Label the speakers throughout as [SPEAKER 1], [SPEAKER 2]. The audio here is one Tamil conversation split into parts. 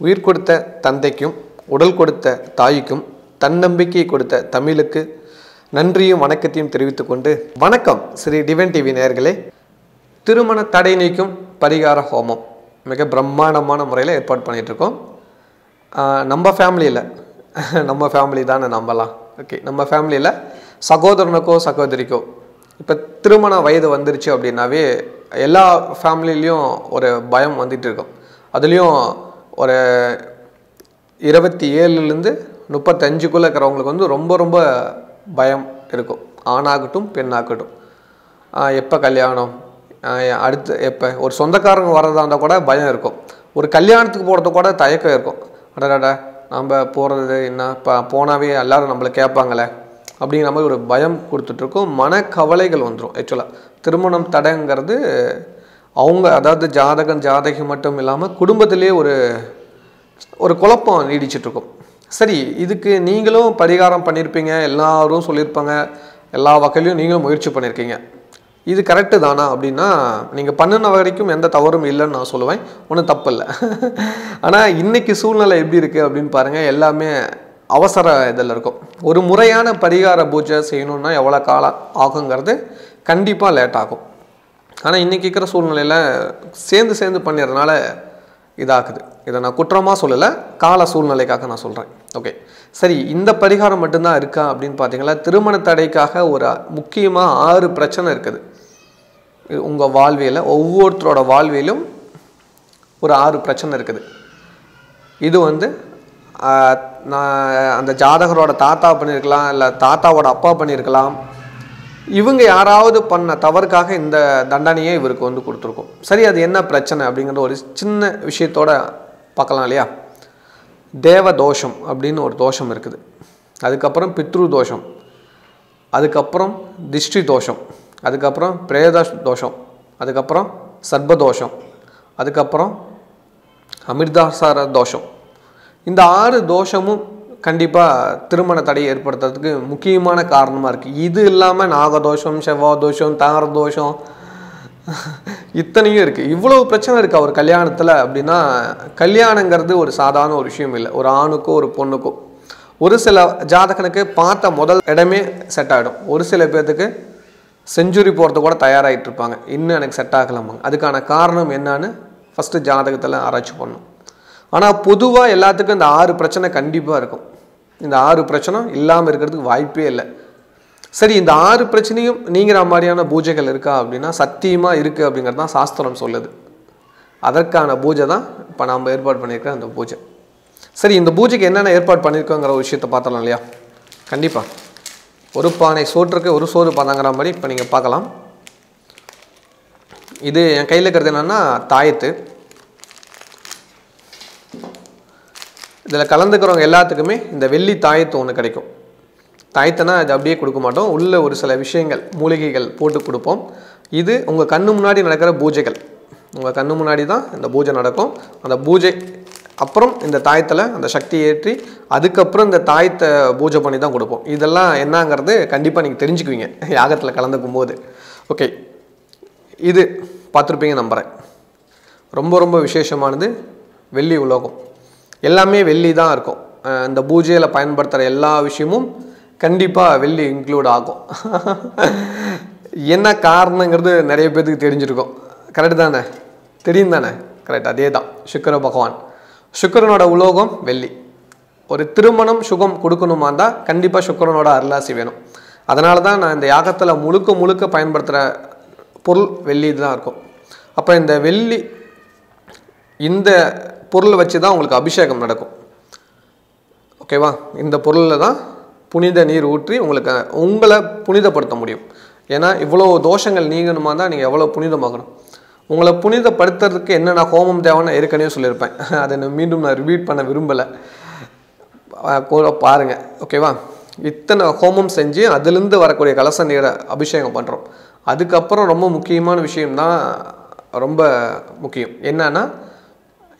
[SPEAKER 1] உயிர் கொடுத்த தந்தைக்கும் உடல் கொடுத்த தாய்க்கும் தன்னம்பிக்கை கொடுத்த தமிழுக்கு நன்றியும் வணக்கத்தையும் தெரிவித்துக் கொண்டு வணக்கம் ஸ்ரீ டிவன் டிவி நேர்களே திருமண தடை நீக்கும் பரிகார ஹோமம். மிக பிரம்மாண்டமான முறையில் ஏற்பாடு பண்ணிகிட்ருக்கோம் நம்ம ஃபேமிலியில் நம்ம ஃபேமிலி தானே நம்பலாம் ஓகே நம்ம ஃபேமிலியில் சகோதரனுக்கோ சகோதரிக்கோ இப்போ திருமண வயது வந்துருச்சு அப்படின்னாவே எல்லா ஃபேமிலிலையும் ஒரு பயம் வந்துட்டு இருக்கும். அதுலேயும் ஒரு இருபத்தி ஏழுலேருந்து முப்பத்தஞ்சுக்குள்ளே இருக்கிறவங்களுக்கு வந்து ரொம்ப ரொம்ப பயம் இருக்கும். ஆணாகட்டும் பெண்ணாகட்டும். எப்போ கல்யாணம்? அடுத்து எப்போ? ஒரு சொந்தக்காரங்க வர்றதா இருந்தால் கூட பயம் இருக்கும். ஒரு கல்யாணத்துக்கு போகிறது கூட தயக்கம் இருக்கும். அடடாடா நம்ம போகிறது என்ன? இப்போ போனாவே எல்லாரும் நம்மளை கேட்பாங்களே. அப்படிங்கிற மாதிரி ஒரு பயம் கொடுத்துட்ருக்கோம். மனக்கவலைகள் வந்துடும் ஆக்சுவலாக திருமணம் தடைங்கிறது அவங்க அதாவது ஜாதகம் ஜாதகி மட்டும் இல்லாமல் குடும்பத்திலே ஒரு ஒரு குழப்பம் நீடிச்சிட்ருக்கும். சரி இதுக்கு நீங்களும் பரிகாரம் பண்ணியிருப்பீங்க எல்லாரும் சொல்லியிருப்பாங்க எல்லா வகையிலையும் நீங்களும் முயற்சி பண்ணியிருக்கீங்க இது கரெக்டு தானா அப்படின்னா நீங்கள் பண்ணின வரைக்கும் எந்த தவறும் இல்லைன்னு நான் சொல்லுவேன். ஒன்றும் தப்பு இல்லை. ஆனால் இன்றைக்கி சூழ்நிலை எப்படி இருக்குது அப்படின்னு பாருங்கள் எல்லாமே அவசர இதில் இருக்கும். ஒரு முறையான பரிகார பூஜை செய்யணுன்னா எவ்வளோ காலம் ஆகுங்கிறது கண்டிப்பாக லேட் ஆகும். ஆனால் இன்றைக்கி இருக்கிற சூழ்நிலையில் சேர்ந்து சேர்ந்து பண்ணிடுறதுனால இதாகுது. இதை நான் குற்றமாக சொல்லலை கால சூழ்நிலைக்காக நான் சொல்கிறேன் ஓகே சரி இந்த பரிகாரம் மட்டும்தான் இருக்கா அப்படின்னு பார்த்தீங்களா திருமண தடைக்காக ஒரு முக்கியமாக ஆறு பிரச்சனை இருக்குது. உங்கள் வாழ்வியில் ஒவ்வொருத்தரோட வாழ்வியலும் ஒரு ஆறு பிரச்சனை இருக்குது. இது வந்து நான் அந்த ஜாதகரோட தாத்தா பண்ணியிருக்கலாம் இல்லை தாத்தாவோட அப்பா பண்ணியிருக்கலாம் இவங்க யாராவது பண்ண தவறுக்காக இந்த தண்டனையை இவருக்கு வந்து கொடுத்துருக்கோம். சரி அது என்ன பிரச்சனை அப்படிங்கிற ஒரு சின்ன விஷயத்தோட பார்க்கலாம் இல்லையா? தேவ தோஷம் அப்படின்னு ஒரு தோஷம் இருக்குது. அதுக்கப்புறம் பித்ரு தோஷம் அதுக்கப்புறம் திஷ்டி தோஷம் அதுக்கப்புறம் பிரேத தோஷம் அதுக்கப்புறம் சர்பதோஷம் அதுக்கப்புறம் அமிர்தாசார தோஷம் இந்த ஆறு தோஷமும் கண்டிப்பாக திருமண தடையை ஏற்படுத்துறதுக்கு முக்கியமான காரணமாக இருக்குது இது இல்லாமல் நாகதோஷம் செவ்வாய் தோஷம் தார தோஷம் இத்தனையும் இருக்குது இவ்வளவு பிரச்சனை இருக்குது அவர் கல்யாணத்தில் அப்படின்னா கல்யாணங்கிறது ஒரு சாதாரண ஒரு விஷயம் இல்லை. ஒரு ஆணுக்கோ ஒரு பொண்ணுக்கோ. ஒரு சில ஜாதகனுக்கு பார்த்த முதல் இடமே செட் ஆகிடும் ஒரு சில பேர்த்துக்கு செஞ்சுரி போகிறது கூட தயாராகிட்டு இருப்பாங்க. இன்னும் எனக்கு செட் ஆகலாமாங்க அதுக்கான காரணம் என்னன்னு ஃபஸ்ட்டு ஜாதகத்தில் ஆராய்ச்சி பண்ணும் ஆனால் பொதுவாக எல்லாத்துக்கும் இந்த ஆறு பிரச்சனை கண்டிப்பாக இருக்கும். இந்த ஆறு பிரச்சனை இல்லாமல் இருக்கிறதுக்கு வாய்ப்பே இல்லை. சரி இந்த ஆறு பிரச்சனையும் நீங்கிற மாதிரியான பூஜைகள் இருக்கா அப்படின்னா சத்தியமாக இருக்குது அப்படிங்கிறது தான் சாஸ்திரம் சொல்லுது. அதற்கான பூஜை தான் இப்போ நாம் ஏற்பாடு பண்ணியிருக்கிற அந்த பூஜை. சரி இந்த பூஜைக்கு என்னென்ன ஏற்பாடு பண்ணியிருக்கோங்கிற ஒரு விஷயத்தை பார்த்தலாம் இல்லையா? கண்டிப்பாக ஒரு பானை சோற்றுக்கு ஒரு சோறு பாதாங்கிற மாதிரி இப்போ நீங்கள் பார்க்கலாம். இது என் கையில் இருக்கிறது என்னென்னா தாயத்து. இதில் கலந்துக்கிறவங்க எல்லாத்துக்குமே இந்த வெள்ளி தாயத்து ஒன்று கிடைக்கும். தாயத்தைனா அது அப்படியே கொடுக்க மாட்டோம். உள்ள ஒரு சில விஷயங்கள் மூலிகைகள் போட்டு கொடுப்போம். இது உங்கள் கண்ணு முன்னாடி நடக்கிற பூஜைகள். உங்கள் கண்ணு முன்னாடி தான் இந்த பூஜை நடக்கும். அந்த பூஜை அப்புறம் இந்த தாயத்தில் அந்த சக்தி ஏற்றி அதுக்கப்புறம் இந்த தாயத்தை பூஜை பண்ணி தான் கொடுப்போம். இதெல்லாம் என்னங்கிறது கண்டிப்பாக நீங்கள் தெரிஞ்சுக்குவீங்க. யாகத்தில் கலந்துக்கும் போது. ஓகே. இது பார்த்துருப்பீங்க நம்புகிறேன் ரொம்ப ரொம்ப விசேஷமானது வெள்ளி உலோகம். எல்லாமே வெள்ளி தான் இருக்கும். இந்த பூஜையில் பயன்படுத்துகிற எல்லா விஷயமும் கண்டிப்பாக வெள்ளி இன்க்ளூட் ஆகும். என்ன காரணங்கிறது நிறைய பேர்த்துக்கு தெரிஞ்சிருக்கும். கரெக்டு தானே? தெரியும் தானே? கரெக்ட் அதே தான். சுக்கர பகவான். சுக்கரனோட உலோகம் வெள்ளி. ஒரு திருமணம் சுகம் கொடுக்கணுமா இருந்தால் கண்டிப்பாக சுக்கரனோட அருளாசி வேணும். அதனால தான் நான் இந்த யாகத்தில் முழுக்க முழுக்க பயன்படுத்துகிற பொருள் வெள்ளி தான் இருக்கும். அப்போ இந்த வெள்ளி இந்த பொருளை வச்சு தான் உங்களுக்கு அபிஷேகம் நடக்கும். ஓகேவா? இந்த பொருளில் தான் புனித நீர் ஊற்றி உங்களுக்கு உங்களை புனிதப்படுத்த முடியும். ஏன்னா இவ்வளோ தோஷங்கள் நீங்கணுமா தான் நீங்கள் எவ்வளோ புனிதமாகணும். உங்களை புனிதப்படுத்துறதுக்கு என்னென்ன ஹோமம் தேவைன்னு ஏற்கனவே சொல்லியிருப்பேன். அதை நான் மீண்டும் நான் ரிப்பீட் பண்ண விரும்பலை. பாருங்கள் ஓகேவா? இத்தனை ஹோமம் செஞ்சு அதுலேருந்து வரக்கூடிய கலச நீரை அபிஷேகம் பண்ணுறோம் அதுக்கப்புறம் ரொம்ப முக்கியமான விஷயம்தான் ரொம்ப முக்கியம். என்னன்னா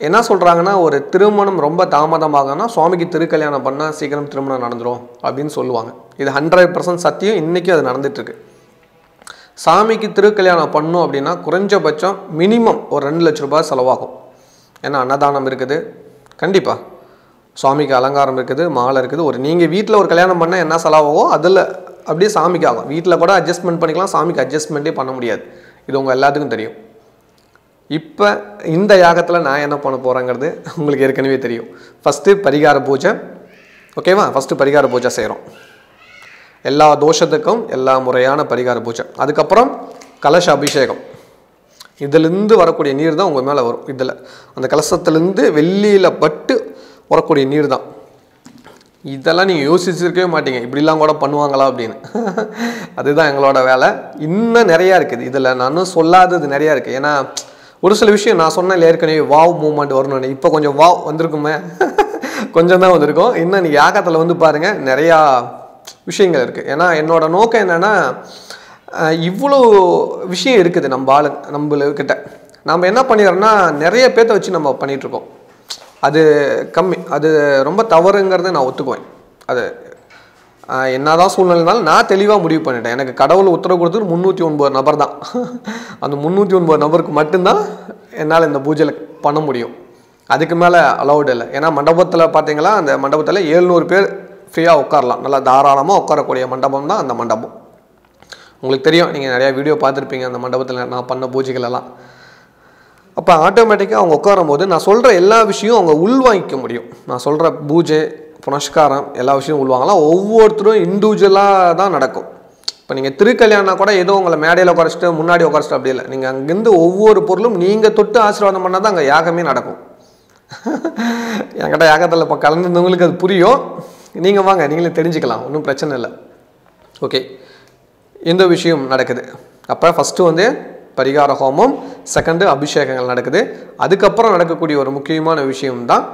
[SPEAKER 1] என்ன சொல்கிறாங்கன்னா ஒரு திருமணம் ரொம்ப தாமதமாகனா சுவாமிக்கு திருக்கல்யாணம் பண்ணால் சீக்கிரம் திருமணம் நடந்துரும் அப்படின்னு சொல்லுவாங்க. இது ஹண்ட்ரட் பர்சன்ட் சத்தியம். இன்றைக்கும் அது நடந்துகிட்ருக்கு சாமிக்கு திருக்கல்யாணம் பண்ணோம் அப்படின்னா குறைஞ்சபட்சம் மினிமம் ஒரு ரெண்டு லட்ச ரூபாய் செலவாகும். ஏன்னா அன்னதானம் இருக்குது. கண்டிப்பாக சுவாமிக்கு அலங்காரம் இருக்குது மாலை இருக்குது. ஒரு நீங்கள் வீட்டில் ஒரு கல்யாணம் பண்ணால் என்ன செலவாகோ அதில் அப்படியே சாமிக்கு ஆகும். வீட்டில் கூட அட்ஜஸ்ட்மெண்ட் பண்ணிக்கலாம் சாமிக்கு அட்ஜஸ்ட்மெண்ட்டே பண்ண முடியாது. இது உங்கள் எல்லாத்துக்கும் தெரியும். இப்போ இந்த யாகத்தில் நான் என்ன பண்ண போகிறேங்கிறது உங்களுக்கு ஏற்கனவே தெரியும். ஃபஸ்ட்டு பரிகார பூஜை. ஓகேவா ஃபஸ்ட்டு பரிகார பூஜை செய்கிறோம் எல்லா தோஷத்துக்கும் எல்லா முறையான பரிகார பூஜை. அதுக்கப்புறம் கலச அபிஷேகம். இதிலிருந்து வரக்கூடிய நீர் தான் உங்கள் மேலே வரும். இதில். அந்த கலசத்துலேருந்து வெள்ளியில் பட்டு வரக்கூடிய நீர் தான். இதெல்லாம் நீங்கள் யோசிச்சிருக்கவே மாட்டீங்க. இப்படிலாம் கூட பண்ணுவாங்களா அப்படின்னு. அதுதான் எங்களோட வேலை. இன்னும் நிறையா இருக்குது. இதில் நானும் சொல்லாதது நிறையா இருக்குது ஏன்னா ஒரு சில விஷயம் நான் சொன்னேன் ஏற்கனவே வாவ் மூமெண்ட் வரணும்னு இப்போ கொஞ்சம் வாவ் வந்திருக்குமே. கொஞ்சம் தான் வந்திருக்கும். இன்னும் நீங்கள் யாகத்தில் வந்து பாருங்கள் நிறையா விஷயங்கள் இருக்குது ஏன்னா என்னோட நோக்கம் என்னென்னா இவ்வளோ விஷயம் இருக்குது நம்ம ஆளு நம்மளுக்கிட்ட. நம்ம என்ன பண்ணிடுறோம்னா நிறைய பேர்த்த வச்சு நம்ம பண்ணிகிட்ருக்கோம் அது கம்மி அது ரொம்ப தவறுங்கிறத நான் ஒத்துக்குவேன். அது என்னதான் சூழ்நிலைனாலும் நான் தெளிவாக முடிவு பண்ணிட்டேன். எனக்கு கடவுள் உத்தரவு கொடுத்தது முந்நூற்றி ஒன்பது நபர் தான். அந்த முந்நூற்றி ஒன்பது நபருக்கு மட்டும்தான் என்னால் இந்த பூஜையில் பண்ண முடியும். அதுக்கு மேலே அலௌடு இல்லை. ஏன்னா மண்டபத்தில் பார்த்தீங்களா அந்த மண்டபத்தில் ஏழ்நூறு பேர் ஃப்ரீயாக உட்காரலாம். நல்லா தாராளமாக உட்காரக்கூடிய மண்டபம் தான் அந்த மண்டபம். உங்களுக்கு தெரியும் நீங்கள் நிறையா வீடியோ பார்த்துருப்பீங்க அந்த மண்டபத்தில் நான் பண்ண பூஜைகள் எல்லாம். அப்போ ஆட்டோமேட்டிக்காக அவங்க உட்காரும் போது நான் சொல்கிற எல்லா விஷயம் அவங்க உள்வாங்கிக்க முடியும். நான் சொல்கிற பூஜை புனஸ்காரம் எல்லா விஷயமும் உள்வாங்கலாம் ஒவ்வொருத்தரும் இண்டிவிஜுவலாக தான் நடக்கும். இப்போ நீங்கள் திருக்கல்யாணம்னா கூட ஏதோ உங்களை மேடையில் உட்காரிச்சிட்டு முன்னாடி உட்காரிச்சிட்டு அப்படி இல்லை. நீங்கள் அங்கேருந்து ஒவ்வொரு பொருளும் நீங்கள் தொட்டு ஆசீர்வாதம் பண்ணால் தான் அங்கே யாகமே நடக்கும். என்கிட்ட யாகத்தில் இப்போ கலந்துருந்தவங்களுக்கு அது புரியும். நீங்கள் வாங்க நீங்களே தெரிஞ்சுக்கலாம். ஒன்றும் பிரச்சனை இல்லை. ஓகே இந்த விஷயம் நடக்குது. அப்போ ஃபஸ்ட்டு வந்து பரிகார ஹோமம் செகண்டு அபிஷேகங்கள் நடக்குது. அதுக்கப்புறம் நடக்கக்கூடிய ஒரு முக்கியமான விஷயம் தான்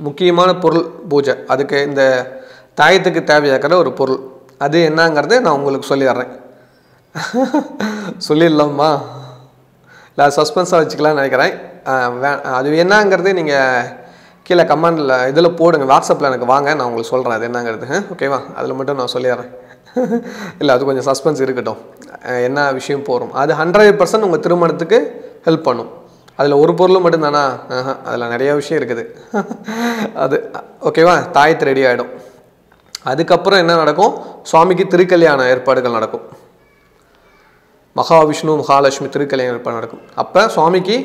[SPEAKER 1] முக்கியமான பொருள் பூஜை. அதுக்கு இந்த தாயத்துக்கு தேவையாக்கிற ஒரு பொருள். அது என்னங்கிறத நான் உங்களுக்கு சொல்லிடுறேன். சொல்லிடலாமா? இல்லை சஸ்பென்ஸாக வச்சுக்கலாம்னு நினைக்கிறேன். வே- அது என்னங்கிறது நீங்கள் கீழே கமெண்டில் இதில் போடுங்க. வாட்ஸ்அப்பில் எனக்கு வாங்க நான் உங்களுக்கு சொல்கிறேன் அது என்னங்கிறது. ஓகேவா அதில் மட்டும் நான் சொல்லிடுறேன். இல்லை அது கொஞ்சம் சஸ்பென்ஸ் இருக்கட்டும். என்ன விஷயம் போகிறோம் அது ஹண்ட்ரட் பர்சன்ட் உங்கள் திருமணத்துக்கு ஹெல்ப் பண்ணும். அதில் ஒரு பொருள் மட்டும்தானா? அதில் நிறையா விஷயம் இருக்குது. அது ஓகேவா தாயத்து ரெடி ஆகிடும் அதுக்கப்புறம் என்ன நடக்கும்? சுவாமிக்கு திருக்கல்யாண ஏற்பாடுகள் நடக்கும். மகாவிஷ்ணு மகாலட்சுமி திருக்கல்யாணம் ஏற்பாடு நடக்கும். அப்போ சுவாமிக்கு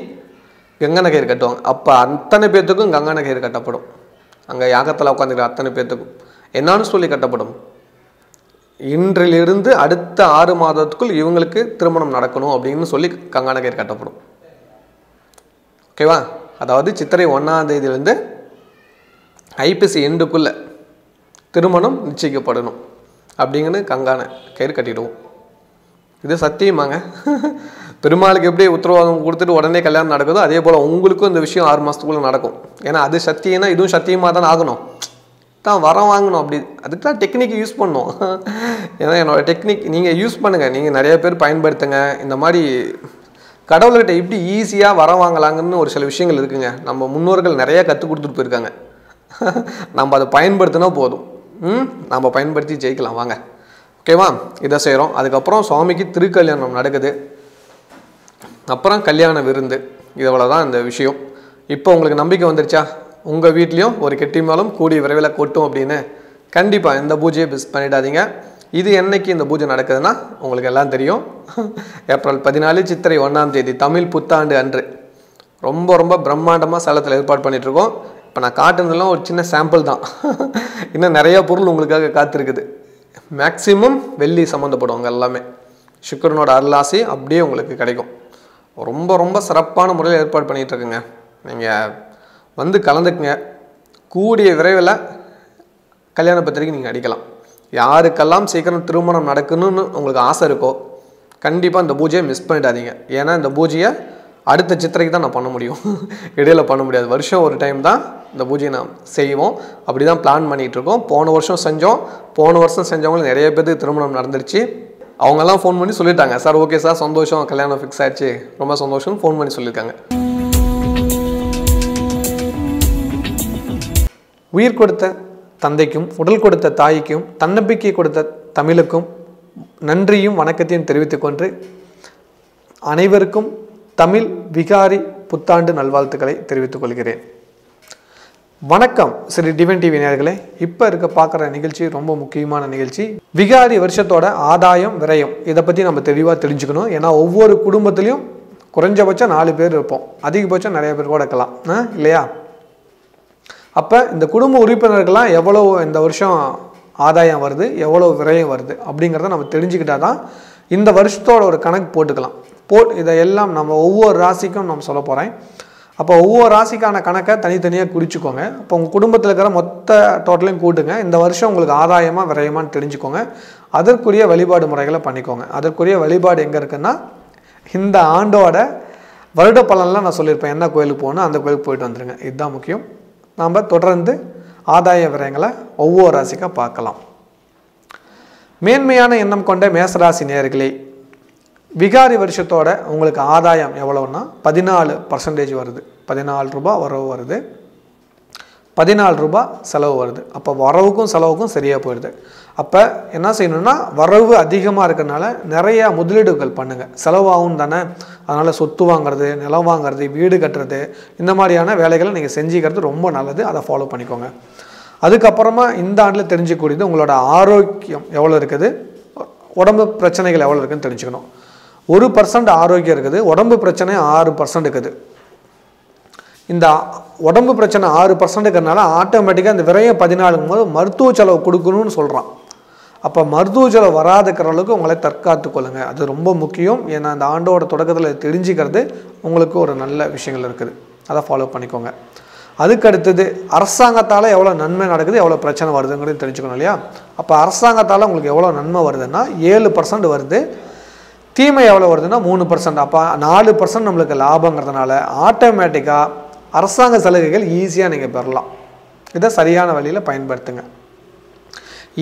[SPEAKER 1] கங்கை நகையர் கட்டுவாங்க. அப்போ அத்தனை பேர்த்துக்கும் கங்கை நகையர் கட்டப்படும். அங்கே யாகத்தில் உட்காந்துக்கிற அத்தனை பேர்த்துக்கும் என்னான்னு சொல்லி கட்டப்படும். இன்றிலிருந்து அடுத்த ஆறு மாதத்துக்குள் இவங்களுக்கு திருமணம் நடக்கணும் அப்படின்னு சொல்லி கங்கா நகையர் கட்டப்படும். ஓகேவா அதாவது சித்திரை ஒன்றாம் தேதியிலேருந்து ஐபிசி எண்டுக்குள்ளே திருமணம் நிச்சயிக்கப்படணும். அப்படிங்கன்னு கங்கான கயிறு கட்டிடுவோம். இது சத்தியமாங்க பெருமாளுக்கு எப்படி உத்தரவாதம் கொடுத்துட்டு உடனே கல்யாணம் நடக்குதோ அதே போல் உங்களுக்கும் இந்த விஷயம் ஆறு மாதத்துக்குள்ளே நடக்கும். ஏன்னா அது சத்தியம்னா இதுவும் சத்தியமாக தான் ஆகணும். தான் வரம் வாங்கணும் அப்படி. அதுக்கு தான் டெக்னிக் யூஸ் பண்ணோம். ஏன்னா என்னோட டெக்னிக் நீங்கள் யூஸ் பண்ணுங்கள் நீங்கள் நிறைய பேர் பயன்படுத்துங்க. இந்த மாதிரி கடவுள்கிட்ட எப்படி ஈஸியாக வர வாங்கலாங்கன்னு ஒரு சில விஷயங்கள் இருக்குங்க. நம்ம முன்னோர்கள் நிறைய கற்றுக் கொடுத்துட்டு போயிருக்காங்க. நம்ம அதை பயன்படுத்தினா போதும். ம்? நம்ம பயன்படுத்தி ஜெயிக்கலாம். வாங்க. ஓகேவா? இதை செய்கிறோம் அதுக்கப்புறம் சுவாமிக்கு திருக்கல்யாணம் நடக்குது. அப்புறம் கல்யாண விருந்து. இவ்வளோ தான் இந்த விஷயம். இப்போ உங்களுக்கு நம்பிக்கை வந்துருச்சா? உங்கள் வீட்லேயும் ஒரு கெட்டி மேலும் கூடிய விரைவில் கொட்டும் அப்படின்னு கண்டிப்பாக இந்த பூஜையை மிஸ் பண்ணிடாதீங்க. இது என்னைக்கு இந்த பூஜை நடக்குதுன்னா உங்களுக்கு எல்லாம் தெரியும். ஏப்ரல் பதினாலு சித்திரை ஒன்றாம் தேதி தமிழ் புத்தாண்டு அன்று. ரொம்ப ரொம்ப பிரம்மாண்டமாக சேலத்தில் ஏற்பாடு பண்ணிகிட்ருக்கோம் இப்போ நான் காட்டுனதெல்லாம் ஒரு சின்ன சாம்பிள் தான். இன்னும் நிறையா பொருள் உங்களுக்காக காத்திருக்குது. மேக்ஸிமம் வெள்ளி சம்மந்தப்படுவாங்க எல்லாமே. சுக்கரனோட அருளாசி அப்படியே உங்களுக்கு கிடைக்கும். ரொம்ப ரொம்ப சிறப்பான முறையில் ஏற்பாடு பண்ணிகிட்ருக்குங்க நீங்கள் வந்து கலந்துக்குங்க. கூடிய விரைவில் கல்யாண பத்திரிக்கை நீங்கள் அடிக்கலாம். யாருக்கெல்லாம் சீக்கிரம் திருமணம் நடக்கணும்னு உங்களுக்கு ஆசை இருக்கோ கண்டிப்பாக இந்த பூஜையை மிஸ் பண்ணிடாதீங்க. ஏன்னா இந்த பூஜையை அடுத்த சித்திரைக்கு தான் நான் பண்ண முடியும். இடையில பண்ண முடியாது. வருஷம் ஒரு டைம் தான் இந்த பூஜையை நான் செய்வோம். அப்படி தான் பிளான் பண்ணிகிட்டு இருக்கோம். போன வருஷம் செஞ்சோம். போன வருஷம் செஞ்சவங்களுக்கு நிறைய பேருக்கு திருமணம் நடந்துருச்சு. அவங்கெல்லாம் ஃபோன் பண்ணி சொல்லிட்டாங்க. Sir okay sir. சந்தோஷம். கல்யாணம் ஃபிக்ஸ் ஆச்சு ரொம்ப சந்தோஷம்னு ஃபோன் பண்ணி சொல்லியிருக்காங்க. உயிர் கொடுத்த தந்தைக்கும் உடல் கொடுத்த தாய்க்கும் தன்னம்பிக்கை கொடுத்த தமிழுக்கும் நன்றியும் வணக்கத்தையும் தெரிவித்துக்கொண்டு அனைவருக்கும் தமிழ் விகாரி புத்தாண்டு நல்வாழ்த்துக்களை தெரிவித்துக் கொள்கிறேன். வணக்கம் ஸ்ரீ டிவன் டிவி நேர்களே இப்போ இருக்க பார்க்குற நிகழ்ச்சி ரொம்ப முக்கியமான நிகழ்ச்சி. விகாரி வருஷத்தோட ஆதாயம் விரயம். இதை பற்றி நம்ம தெளிவாக தெரிஞ்சுக்கணும். ஏன்னா ஒவ்வொரு குடும்பத்துலேயும் குறைஞ்சபட்சம் நாலு பேர் இருப்போம். அதிகபட்சம் நிறைய பேர் கூட இருக்கலாம். ஆ, இல்லையா? அப்போ இந்த குடும்ப உறுப்பினர்கள்லாம் எவ்வளோ இந்த வருஷம் ஆதாயம் வருது எவ்வளோ விரயம் வருது அப்படிங்கிறத நம்ம தெரிஞ்சுக்கிட்டா தான் இந்த வருஷத்தோட ஒரு கணக்கு போட்டுக்கலாம். போட் இதை எல்லாம் நம்ம ஒவ்வொரு ராசிக்கும் நம்ம சொல்ல போகிறேன் அப்போ ஒவ்வொரு ராசிக்கான கணக்கை தனித்தனியாக குறிச்சிக்கோங்க. அப்போ உங்கள் குடும்பத்தில் இருக்கிற மொத்த டோட்டலையும் கூட்டுங்க. இந்த வருஷம் உங்களுக்கு ஆதாயமாக விரயமானு தெரிஞ்சுக்கோங்க. அதற்குரிய வழிபாடு முறைகளை பண்ணிக்கோங்க. அதற்குரிய வழிபாடு எங்கே இருக்குன்னா இந்த ஆண்டோட வருட பலன்லாம் நான் சொல்லியிருப்பேன். என்ன கோயிலுக்கு போகணும் அந்த கோயிலுக்கு போயிட்டு வந்துருங்க. இதுதான் முக்கியம். நாம் தொடர்ந்து ஆதாய விரயங்களை ஒவ்வொரு ராசிக்காக பார்க்கலாம். மேன்மையான எண்ணம் கொண்ட மேசராசி நேர்களே விகாரி வருஷத்தோட உங்களுக்கு ஆதாயம் எவ்வளோன்னா பதினாலு பர்சன்டேஜ் வருது. பதினாலு ரூபாய் வரவு வருது. பதினாலு ரூபாய் செலவு வருது. அப்போ வரவுக்கும் செலவுக்கும் சரியாக போயிடுது. அப்போ என்ன செய்யணும்னா வரவு அதிகமாக இருக்கிறனால நிறையா முதலீடுகள் பண்ணுங்கள் செலவாகும் தானே. அதனால் சொத்து வாங்குறது நிலம் வாங்குறது வீடு கட்டுறது இந்த மாதிரியான வேலைகளை நீங்கள் செஞ்சுக்கிறது ரொம்ப நல்லது. அதை ஃபாலோ பண்ணிக்கோங்க. அதுக்கப்புறமா இந்த ஆண்டில் தெரிஞ்சுக்கூடியது உங்களோட ஆரோக்கியம் எவ்வளோ இருக்குது? உடம்பு பிரச்சனைகள் எவ்வளோ இருக்குதுன்னு தெரிஞ்சுக்கணும். ஒரு பர்சன்ட் ஆரோக்கியம் இருக்குது. உடம்பு பிரச்சனை ஆறு பர்சன்ட் இருக்குது. இந்த உடம்பு பிரச்சனை ஆறு பர்சன்ட் இருக்கிறனால ஆட்டோமேட்டிக்காக இந்த விரைய பதினாலுங்கும் போது மருத்துவ செலவு கொடுக்கணும்னு சொல்கிறான் அப்போ மருத்துவ செலவு வராதுக்கிற அளவுக்கு உங்களை தற்காத்து கொள்ளுங்கள் அது ரொம்ப முக்கியம். ஏன்னா அந்த ஆண்டோட தொடக்கத்தில் தெரிஞ்சுக்கிறது உங்களுக்கு ஒரு நல்ல விஷயங்கள் இருக்குது. அதை ஃபாலோ பண்ணிக்கோங்க. அதுக்கு அடுத்தது அரசாங்கத்தால் எவ்வளோ நன்மை நடக்குது எவ்வளோ பிரச்சனை வருதுங்கிறது தெரிஞ்சுக்கணும் இல்லையா? அப்போ அரசாங்கத்தால் உங்களுக்கு எவ்வளோ நன்மை வருதுன்னா ஏழு பர்சன்ட் வருது. தீமை எவ்வளோ வருதுன்னா மூணு பர்சன்ட் அப்போ நாலு பர்சன்ட் நம்மளுக்கு லாபங்கிறதுனால ஆட்டோமேட்டிக்காக அரசாங்க சலுகைகள் ஈஸியாக நீங்கள் பெறலாம். இதை சரியான வழியில் பயன்படுத்துங்க.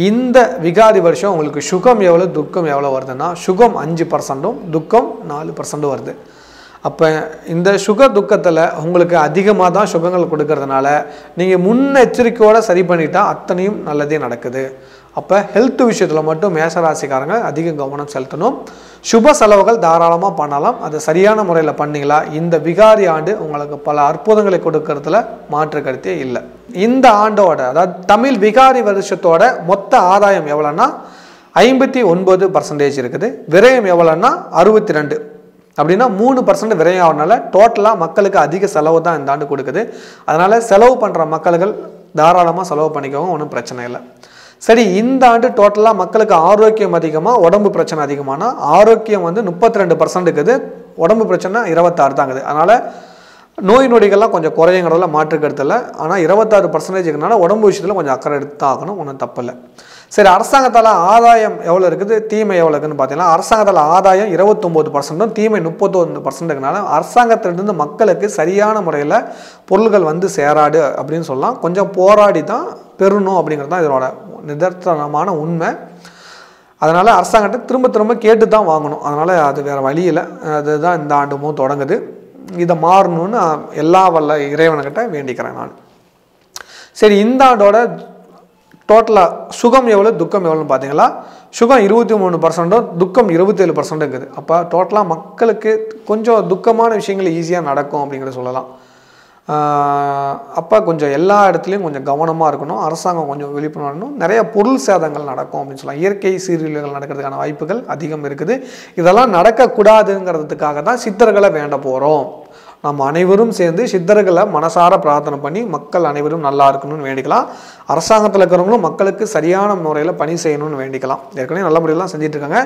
[SPEAKER 1] இந்த விகாரி வருஷம் உங்களுக்கு சுகம் எவ்வளோ துக்கம் எவ்வளோ வருதுன்னா சுகம் அஞ்சு பர்சன்ட்டும் துக்கம் நாலு பர்சன்ட்டும் வருது. அப்போ இந்த சுக துக்கத்தில் உங்களுக்கு அதிகமாக தான் சுகங்கள் கொடுக்கறதுனால நீங்கள் முன்னெச்சரிக்கையோடு சரி பண்ணிட்டா அத்தனையும் நல்லதே நடக்குது. அப்போ ஹெல்த் விஷயத்தில் மட்டும் மேசராசிக்காரங்க அதிக கவனம் செலுத்தணும். சுப செலவுகள் தாராளமாக பண்ணலாம். அதை சரியான முறையில் பண்ணீங்களா? இந்த விகாரி ஆண்டு உங்களுக்கு பல அற்புதங்களை கொடுக்கறதுல மாற்று கருத்தே இல்லை. இந்த ஆண்டோட அதாவது தமிழ் விகாரி வருஷத்தோட மொத்த ஆதாயம் எவ்வளோன்னா ஐம்பத்தி ஒன்பது பர்சன்டேஜ் இருக்குது. விரயம் எவ்வளோன்னா அறுபத்தி ரெண்டு. அப்படின்னா மூணு பர்சன்ட் விரயம் ஆகிறனால டோட்டலாக மக்களுக்கு அதிக செலவு தான் இந்த ஆண்டு கொடுக்குது. அதனால் செலவு பண்ணுற மக்கள்கள் தாராளமாக செலவு பண்ணிக்கோங்க ஒன்றும் பிரச்சனை இல்லை. சரி இந்த ஆண்டு டோட்டலாக மக்களுக்கு ஆரோக்கியம் அதிகமாக உடம்பு பிரச்சனை அதிகமானால் ஆரோக்கியம் வந்து முப்பத்தி ரெண்டு பர்சன்ட் இருக்குது உடம்பு பிரச்சனை இருபத்தாறு தாங்குது அதனால் நோய் நொடிகள்லாம் கொஞ்சம் குறையுங்கிறதுல மாற்று கருத்து ஆனால் இருபத்தாறு பர்சன்டேஜ் உடம்பு விஷயத்தில் கொஞ்சம் அக்கறை எடுத்து ஆகணும் ஒன்றும் தப்பில்லை. சரி அரசாங்கத்தால் ஆதாயம் எவ்வளோ இருக்குது? தீமை எவ்வளோ இருக்குதுன்னு பார்த்தீங்கன்னா அரசாங்கத்தால் ஆதாயம் இருபத்தொம்போது பர்சன்ட்டும் தீமை முப்பத்தொன்று பர்சன்ட்டுக்குனால அரசாங்கத்திலிருந்து மக்களுக்கு சரியான முறையில் பொருள்கள் வந்து சேராடு அப்படின்னு சொல்லலாம். கொஞ்சம் போராடி தான் பெறணும் அப்படிங்கிறது தான் இதனோட நிதர்த்தனமான உண்மை. அதனால் அரசாங்கத்தை திரும்ப திரும்ப கேட்டு தான் வாங்கணும். அதனால் அது வேறு வழியில் அதுதான் இந்த ஆண்டுமும் தொடங்குது. இதை மாறணும்னு எல்லா வல்ல இறைவனுக்கிட்ட வேண்டிக்கிறேன் நான். சரி இந்த ஆண்டோட டோட்டலாக சுகம் எவ்வளோ துக்கம் எவ்வளோன்னு பார்த்தீங்களா? சுகம் இருபத்தி மூணு பர்சன்ட்டும் துக்கம் இருபத்தேழு பர்சன்ட் இருக்குது அப்போ டோட்டலாக மக்களுக்கு கொஞ்சம் துக்கமான விஷயங்கள் ஈஸியாக நடக்கும் அப்படிங்கிறத சொல்லலாம். அப்போ கொஞ்சம் எல்லா இடத்துலையும் கொஞ்சம் கவனமாக இருக்கணும். அரசாங்கம் கொஞ்சம் விழிப்புணர்வு நிறைய பொருள் சேதங்கள் நடக்கும் அப்படின்னு சொல்லலாம். இயற்கை சீரியல்கள் நடக்கிறதுக்கான வாய்ப்புகள் அதிகம் இருக்குது. இதெல்லாம் நடக்கக்கூடாதுங்கிறதுக்காக தான் சித்தர்களை வேண்ட போகிறோம் நம்ம அனைவரும் சேர்ந்து சித்தர்களை மனசார பிரார்த்தனை பண்ணி மக்கள் அனைவரும் நல்லா இருக்கணும்னு வேண்டிக்கலாம். அரசாங்கத்தில் இருக்கிறவங்களும் மக்களுக்கு சரியான முறையில் பணி செய்யணும்னு வேண்டிக்கலாம். ஏற்கனவே நல்ல முறையெல்லாம் செஞ்சிட்ருக்காங்க.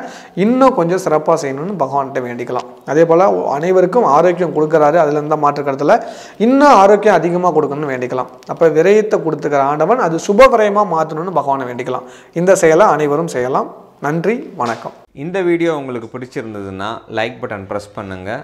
[SPEAKER 1] இன்னும் கொஞ்சம் சிறப்பாக செய்யணும்னு பகவான்கிட்ட வேண்டிக்கலாம். அதே போல் அனைவருக்கும் ஆரோக்கியம் கொடுக்குறாரு. அதில் இருந்தால் மாற்றுக்கிறதுல இன்னும் ஆரோக்கியம் அதிகமாக கொடுக்கணும்னு வேண்டிக்கலாம். அப்போ விரயத்தை கொடுத்துக்கிற ஆண்டவன் அது சுப விரயமாக மாற்றணும்னு பகவானை வேண்டிக்கலாம். இந்த செயலை அனைவரும் செய்யலாம். நன்றி வணக்கம்.
[SPEAKER 2] இந்த வீடியோ உங்களுக்கு பிடிச்சிருந்ததுன்னா லைக் பட்டன் ப்ரெஸ் பண்ணுங்கள்